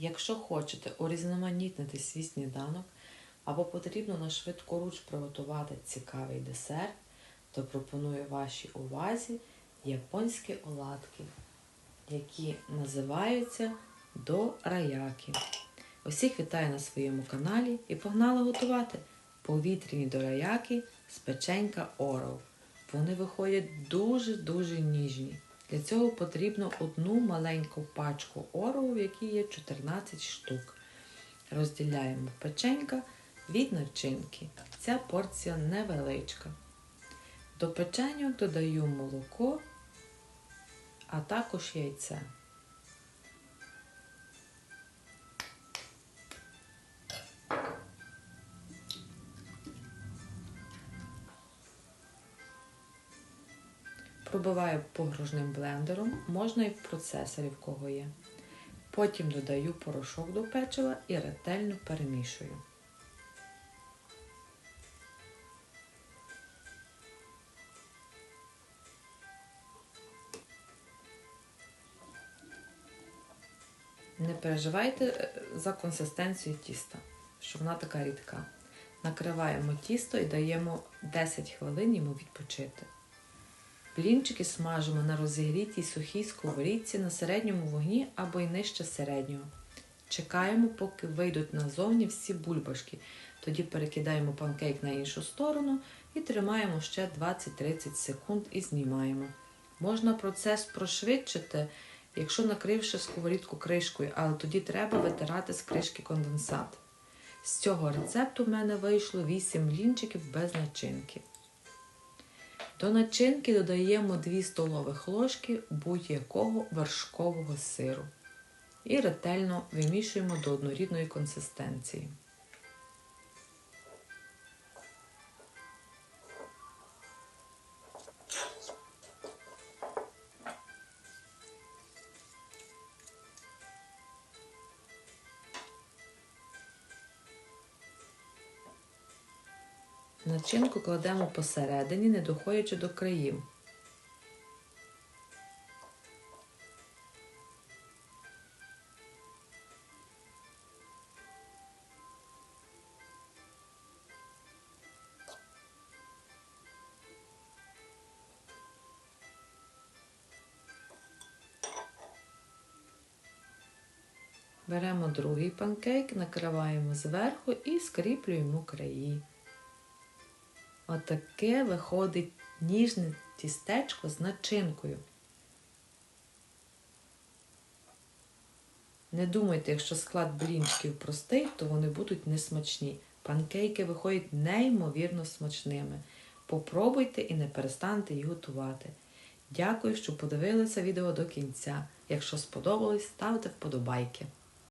Якщо хочете урізноманітнити свій сніданок або потрібно на швидку руч приготувати цікавий десерт, то пропоную вашій увазі японські оладки, які називаються дораяки. Усіх вітаю на своєму каналі і погнали готувати повітряні дораяки з печенька Орел. Вони виходять дуже-дуже ніжні. Для цього потрібно одну маленьку пачку ору, в якій є 14 штук. Розділяємо печенька від начинки. Ця порція невеличка. До печеньок додаю молоко, а також яйце. Пробиваю погружним блендером, можна і в процесорі в кого є. Потім додаю порошок до печива і ретельно перемішую. Не переживайте е, за консистенцію тіста, що вона така рідка. Накриваємо тісто і даємо 10 хвилин йому відпочити. Блінчики смажимо на розігрітій сухій сковорідці на середньому вогні або й нижче середнього. Чекаємо, поки вийдуть назовні всі бульбашки. Тоді перекидаємо панкейк на іншу сторону і тримаємо ще 20-30 секунд і знімаємо. Можна процес прошвидшити, якщо накривши сковорідку кришкою, але тоді треба витирати з кришки конденсат. З цього рецепту в мене вийшло 8 блінчиків без начинки. До начинки додаємо 2 столових ложки будь-якого вершкового сиру і ретельно вимішуємо до однорідної консистенції. Начинку кладемо посередині, не доходячи до країв. Беремо другий панкейк, накриваємо зверху і скріплюємо краї. Отаке виходить ніжне тістечко з начинкою. Не думайте, якщо склад блінчиків простий, то вони будуть несмачні. Панкейки виходять неймовірно смачними. Попробуйте і не перестаньте їх готувати. Дякую, що подивилися відео до кінця. Якщо сподобалось, ставте вподобайки.